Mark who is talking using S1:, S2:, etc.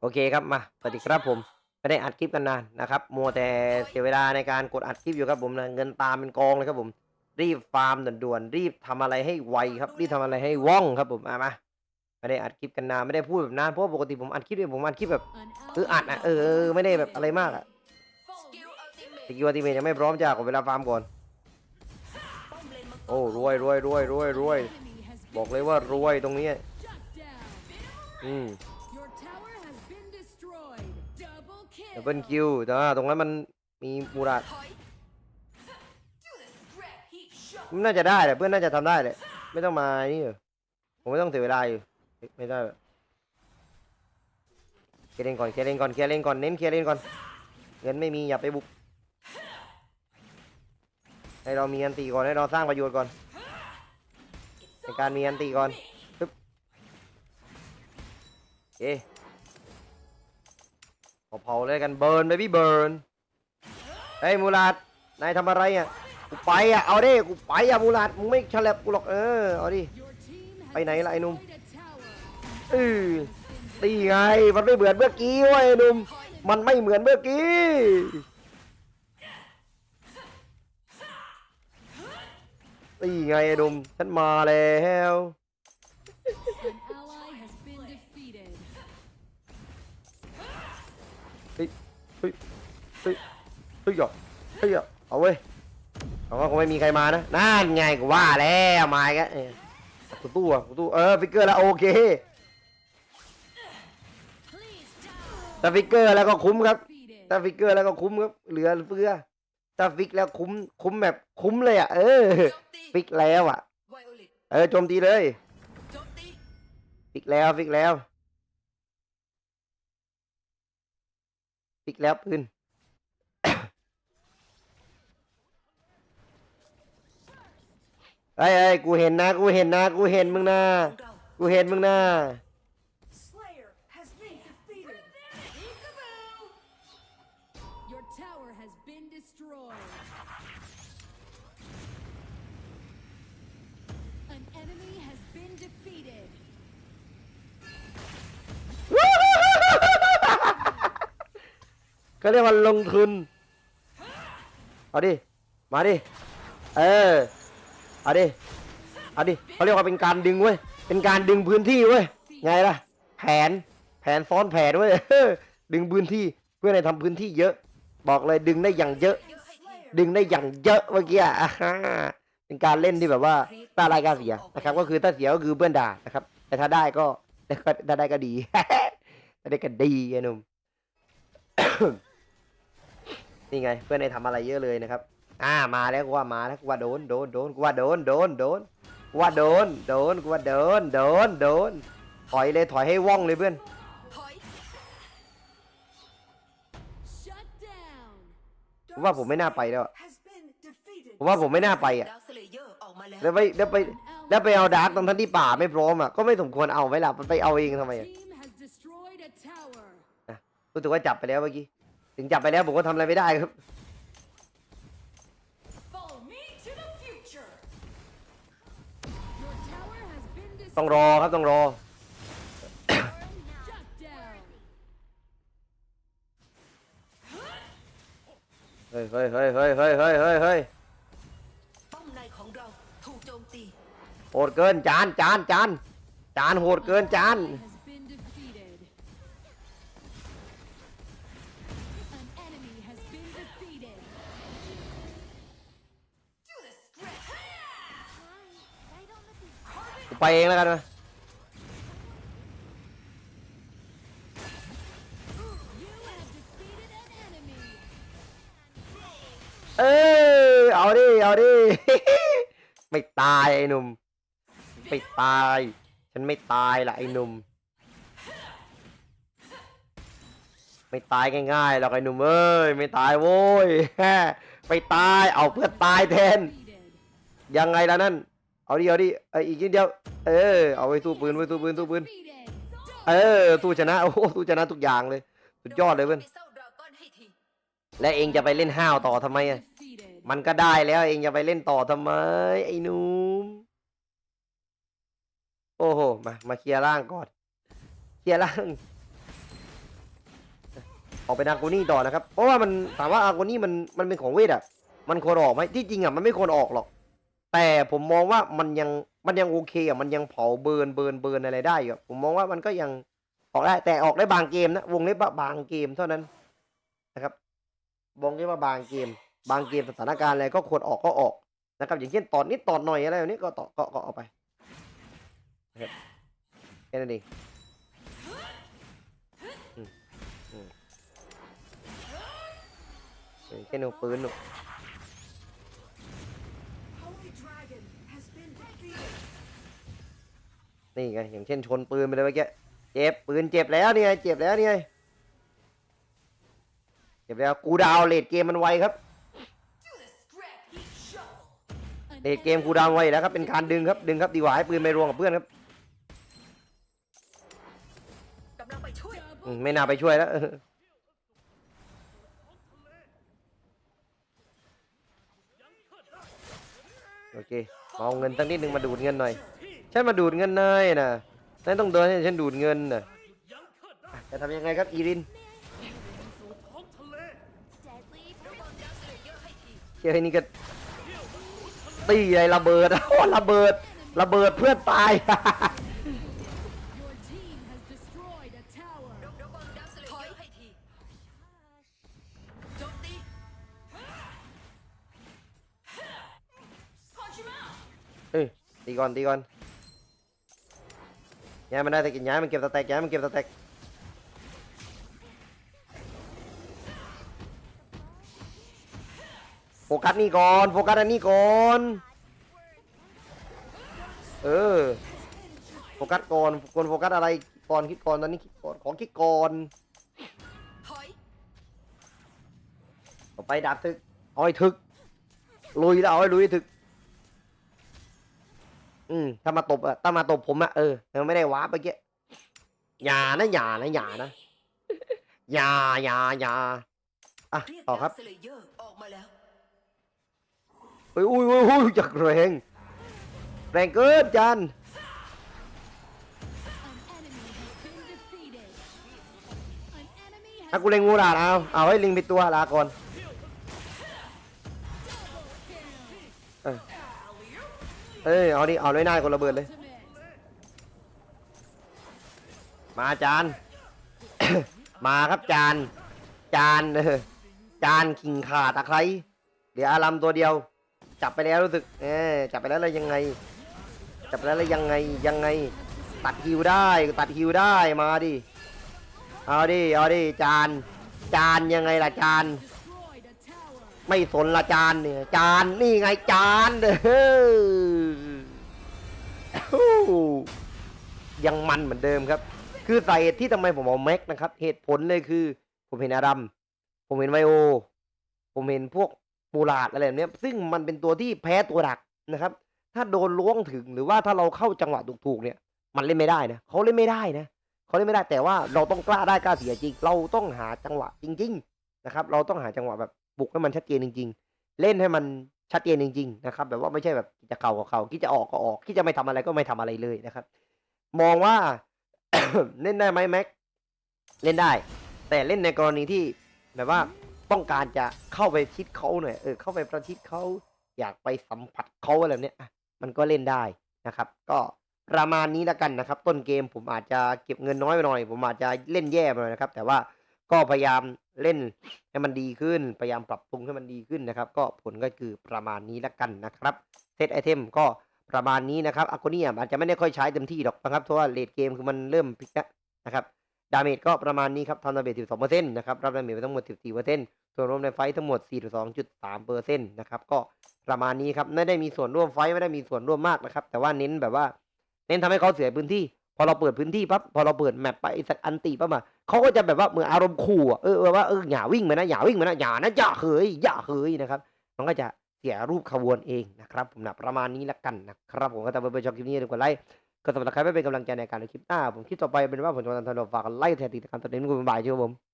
S1: โอเคครับมาสวัสดีครับผมไม่ได้อัดคลิปกันนานนะครับมัวแต่เสียเวลาในการกดอัดคลิปอยู่ครับผมนะเงินตามเป็นกองเลยครับผม รีบฟาร์มด่วนๆรีบทำอะไรให้ไวครับ รีบทำอะไรให้ว่องครับผมมามาไม่ได้อัดคลิปกันนานไม่ได้พูดแบบนานเพราะว่าปกติผมอัดคลิปเนี่ยผมอัดคลิปแบบเอออัดอะเออไม่ได้แบบอะไรมากอะสกิลอัติเมทยังไม่พร้อมจ้าขอเวลาฟาร์มก่อน โอ้รวยรวยรวยรวยรวยบอกเลยว่ารวยตรงนี้ อืม ดับเบิลคิวแต่ว่าตรงนั้นมันมีมูราดมันน่าจะได้แหละเพื่อนน่าจะทำได้แหละไม่ต้องมานี่เหรอผมไม่ต้องเสียเวลาอยู่ไม่ได้เคลียร์เลนก่อนเคลียร์เลนก่อนเคลียร์เลนก่อนเน้นเคลียร์เลนก่อนเงินไม่มีอย่าไปบุกให้เรามีอันตีก่อนให้เราสร้างประโยชน์ก่อนในการมีอันตีก่อนปึ๊บโอ เผาๆเลยกันเบิร์นไปพี่เบิร์นเฮ้ยมูลาดนายทำอะไรอะกูไปอะเอาดิกูไปอะมูลาดมึงไม่ฉลับกูหรอกเออเอาดิไปไหนล่ะไอ้นุ่มเออตีไงมันไม่เหมือนเมื่อกี้เว้ยไอ้นุ่มมันไม่เหมือนเมื่อกี้ตีไงไอ้นุ่มฉันมาแล้ว เฮ้ยเฮ้ยเฮ้ยเฮ้ยอะเฮ้ยอะเอาเว้ยเอาว่าคงไม่มีใครมานะนั่นไงกูว่าแล้วมาอีกแล้วเออกูตู้อะกูตู้เออฟิกเกอร์แล้วโอเคถ้าฟิกเกอร์แล้วก็คุ้มครับถ้าฟิกเกอร์แล้วก็คุ้มครับเหลือเฟือถ้าฟิกแล้วคุ้มคุ้มแบบคุ้มเลยอะเออฟิกแล้วอะ เออโจมตีเลย ฟิกแล้วฟิกแล้ว ปิกแล้วปืนเอ้ยเอ้ยกูเห็นนะ กูเห็นนะ กูเห็นมึงนะ กูเห็นมึงนะ ก็เรียกว่าลงทุน เอาดิ มาดิ เออ เอาดิ เอาดิเขาเรียกว่าเป็นการดึงเว้ย เป็นการดึงพื้นที่เว้ย ไงล่ะ แผน แผนซ้อนแผนเว้ย ดึงพื้นที่ เพื่อให้ทำพื้นที่เยอะ บอกเลยดึงได้อย่างเยอะ ดึงได้อย่างเยอะเมื่อกี้อะเป็นการเล่นที่แบบว่าถ้ารายกาเสียนะครับ ก็คือถ้าเสียก็คือเพื่อนด่านะครับ แต่ถ้าได้ก็ถ้าได้ก็ดีถ้าได้ก็ดีไอ้หนุ่ม นี่ไงเพื่อนได้ทำอะไรเยอะเลยนะครับ อ่ามาแล้วกูว่ามาแล้วกูว่าโดนโดนโดนกูว่าโดนโดนโดนกูว่าโดนโดนกูว่าโดนโดนโดนถอยเลยถอยให้ว่องเลยเพื่อน
S2: Shut down.
S1: ผมว่าผมไม่น่าไปแล้วอะ
S3: Has been defeated.
S1: ผมว่าผมไม่น่าไปอะ
S4: ดาร์คสเลเยอร์ออกมาแล้ว
S1: แล้วไปแล้วไปแล้วไปเอาดาร์กตรงท่านที่ป่าไม่พร้อมอะก็ไม่สมควรเอาไว้ล่ะมันไปเอาเองทำไม
S2: Your
S1: อะ
S2: team has destroyed a tower.
S1: รู้สึกว่าจับไปแล้วเมื่อกี้ ถึงจับไปแล้วผมก็ทำอะไรไม่ได้ครับ
S3: Follow me to the future.
S2: Your tower has been
S1: ต้อง
S2: destroyed.
S1: รอครับต้องรอ
S2: Shut down.
S1: เฮ้ยเฮ้ยเฮ้ยเฮ้ยเฮ้ยเฮ้ยเฮ้ยเฮ้ย
S4: ป้อมในของเราถูกโจมตี
S1: โหดเกินจานจานจานจานโหดเกินจาน
S2: Ally has
S1: ไปเองแล้วกันนะเออเอาดิ เอาดิ ไม่ตายไอ้หนุ่ม ไม่ตาย ฉันไม่ตายละไอ้หนุ่ม ไม่ตายง่ายๆหรอกไอ้หนุ่มเอ้ย ไม่ตายโว้ย ไม่ตาย เอาเพื่อนตายแทน ยังไงล่ะนั่น เอาดิเอาดิเอ้ยอีกนิดเดียว เออ เอาไว้สู้ปืนไว้สู้ปืนสู้ปืน เออสู้ชนะ โอ้โหสู้ชนะทุกอย่างเลย สุดยอดเลยเพื่อน และเองจะไปเล่นห้าวต่อทำไมอะ มันก็ได้แล้วเองจะไปเล่นต่อทำไม ไอ้นุ่มโอ้โห มา มาเคลียร์ร่างก่อน เคลียร์ร่าง ออกเป็นอากูนี่ต่อนะครับ เพราะว่ามันถามว่าอากูนี่มัน มันเป็นของเวทอะ มันควรออกไหมที่จริงอะมันไม่ควรออกหรอก แต่ผมมองว่ามันยังมันยังโอเคอะมันยังเผาเบิร์นเบิร์นเบิร์นอะไรได้อยู่อะผมมองว่ามันก็ยังออกได้แต่ออกได้บางเกมนะวงเล็บว่าบางเกมเท่านั้นนะครับวงเล็บว่าบางเกม บางเกมสถานการณ์อะไรก็ควรออกก็ออกนะครับ อย่างเช่นตอนนี้ตอนหน่อยอะไรแบบนี้ก็ต่อก็ก็เอาไปนะครับแค่นั้นเองอืมอืมอย่างเช่นเอาปืนหนู
S3: Holy Dragon has been defeated.
S1: นี่ไงอย่างเช่นชนปืนไปเลยเมื่อกี้เจ็บปืนเจ็บแล้วนี่ไงเจ็บแล้วนี่ไงเจ็บแล้วกูดาวเลดเกมมันไวครับเลดเกมกูดาวไวแล้วครับเป็นการดึงครับดึงครับดีกว่าให้ปืนไปรวมกับเพื่อนครับ
S4: ไม่
S1: น่าไปช่วยแล้วโอเคมาเอาเงินตั้งนิดนึงมาดูดเงินหน่อย ฉันมาดูดเงินนายนะนายต้องเดินให้ฉันดูดเงินนะอะจะทำยังไงครับอีริน
S4: เสลเยร์ให้ที
S1: เชื่อไอ้นี่ก็ตีไอ้ระเบิด โอ้ระเบิด ระเบิดเพื่อนตาย
S2: Your team has destroyed a tower.
S4: ระวังดาวเสลเยอร์ให้ทีโจมตี
S1: เอ้ยตีก่อนตีก่อน ย้ายมันได้แต่กินย้ายมันเก็บสแต็กย้ายมันเก็บสแต็กโฟกัสนี่ก่อนโฟกัสอันนี้ก่อนเออโฟกัสก่อนควรโฟกัสอะไรก่อนคิดก่อนตอนนี้คิดก่อนของคิดก่อนต่อไปดาบถึกอาให้ถึกลุยแล้วเอาให้ลุยถึก อืมถ้ามาตบอะถ้ามาตบผมอะเออยังไม่ได้ว้าร์ปเมื่อกี้อย่านะอย่านะอย่านะอย่าอย่าอย่าอะต่อครับ
S4: เสลเยอร์ออกมาแล้ว
S1: อุ้ยอุ้ยอุ้ยอุ้ยจากแรงแรงเกินจัน
S2: An enemy has been defeated. An enemy
S1: ถ้ากูเล็งงูด่าเอาเอาให้ลิงไปตัวลาก่อน เอ้ยเอาดิเอาเลยหน้าคนระเบิดเลย มาจาน มาครับจาน จานเออจานขิงขาตะไคร้เดี๋ยวอารัมตัวเดียว จับไปแล้วรู้สึกเออจับไปแล้วแล้วยังไง จับไปแล้วแล้วยังไงยังไง ตัดฮิวได้ตัดฮิวได้มาดิเอาดิเอาดิจาน จานยังไงล่ะจาน ไม่สนละจานเนี่ย จานนี่ไงจานเด้อยังมันเหมือนเดิมครับ คือสาเหตุที่ทำไมผมเอาแม็กนะครับ เหตุผลเลยคือ ผมเห็นอารัม ผมเห็นไวโอ ผมเห็นพวกมูลาดอะไรแบบนี้ซึ่งมันเป็นตัวที่แพ้ตัวดักนะครับ ถ้าโดนล้วงถึงหรือว่าถ้าเราเข้าจังหวะถูกๆเนี่ย มันเล่นไม่ได้นะเขาเล่นไม่ได้นะเขาเล่นไม่ได้แต่ว่าเราต้องกล้าได้กล้าเสียจริง เราต้องหาจังหวะจริง ๆ นะครับ เราต้องหาจังหวะแบบบุกให้มันชัดเจนจริง ๆ เล่นให้มันชัดเจนจริง ๆ นะครับ แบบว่าไม่ใช่แบบจะเข่าก็เข่าคิดจะออกก็ออกคิดจะไม่ทำอะไรก็ไม่ทำอะไรเลยนะครับ มองว่าเล่นได้ไหมแม็กเล่นได้ แต่เล่นในกรณีที่แบบว่าต้องการจะเข้าไปชิดเขาหน่อยเออเข้าไปประชิดเขาอยากไปสัมผัสเขาอะไรแบบเนี้ยมันก็เล่นได้นะครับ ก็ประมาณนี้แล้วกันนะครับ ต้นเกมผมอาจจะเก็บเงินน้อยไปหน่อย ผมอาจจะเล่นแย่ไปหน่อยนะครับ แต่ว่า ก็พยายามเล่นให้มันดีขึ้น พยายามปรับปรุงให้มันดีขึ้นนะครับ ก็ผลก็คือประมาณนี้ล้วกันนะครับ เซตไอเทมก็ประมาณนี้นะครับอากูนี่อาจจะไม่ได้ค่อยใช้เต็มที่หรอกนะครับ เพราะว่าเลดเกมคือมันเริ่มพลิกแล้วนะครับ ดาเมจก็ประมาณนี้ครับทำดาเมจ12%นะครับ รับดาเมจไปทั้งหมด 14%ส่วนรวมในไฟท์ทั้งหมด 42.3%นะครับ ก็ประมาณนี้ครับ ไม่ได้มีส่วนร่วมไฟท์ไม่ได้มีส่วนร่วมมากนะครับ แต่ว่าเน้นแบบว่า เน้นทำให้เขาเสียพื้นที่ พอเราเปิดพื้นที่ปั๊บพอเราเปิดแมปไปสักอันตีปั๊บมาเขาก็จะแบบว่าเหมือนอารมณ์ขู่เออว่าเอออย่าวิ่งมานะอย่าวิ่งมานะอย่านะอย่าเฮยอย่าเฮยนะครับ มันก็จะเสียรูปขบวนเองนะครับ ผมนะประมาณนี้ละกันนะครับ ผมก็จะไปชมคลิปนี้อย่ากดไลค์ก็สำหรับใครไม่เป็นกำลังใจในการในคลิปหน้าผมคลิปต่อไปเป็นว่าผมจะมาทำทนฝากไลค์แทนติดตามตอนนี้คุณบ่ายเชื่อผม